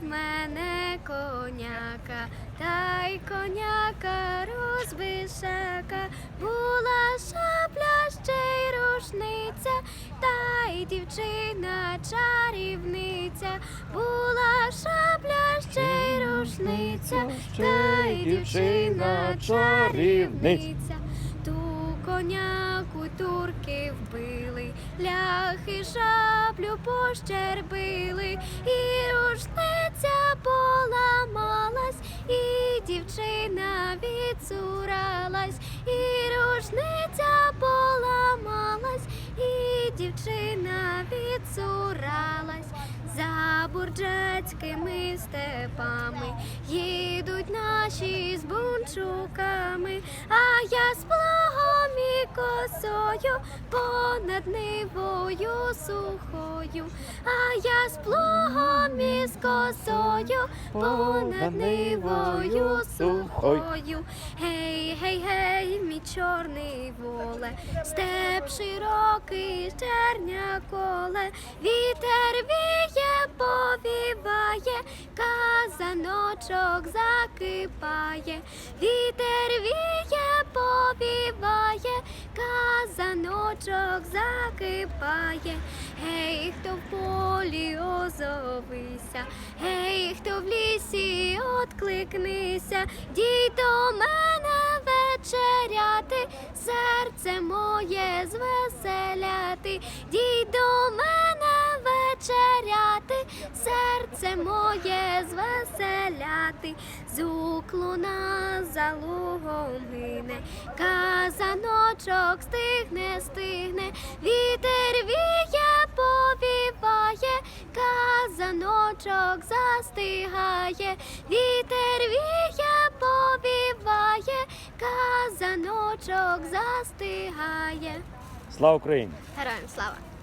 в мене коняка, та й коняка розбишака, була шапля ще й рушниця, та й дівчина чарівниця, була шапля ще й рушниця, та й дівчина чарівниця. Ту коняку турки вбили, ляхи шаблю пощербили, і рушниця відсуралась, і рушниця поламалась, і дівчина відсуралась. За бурджацькими степами їдуть наші з бунчуками, а я і косою понад нивою сухою, а я з плугом і з косою понад нивою сухою. Гей, гей, гей, мій чорний воле, степ широкий, черня коле, вітер віє, повіває, казаночок закипає, вітер віє, повіває, казаночок закипає. Гей, хто в полі озовися, гей, хто в лісі откликнися, дій до мене вечеряти, серце моє звеселяти, дій до мене серце моє звеселяти, зук луна за лугом гине, казаночок стигне, стигне, вітер віє, повіває, казаночок застигає, вітер віє, повіває, казаночок застигає. Слава Україні! Героям слава!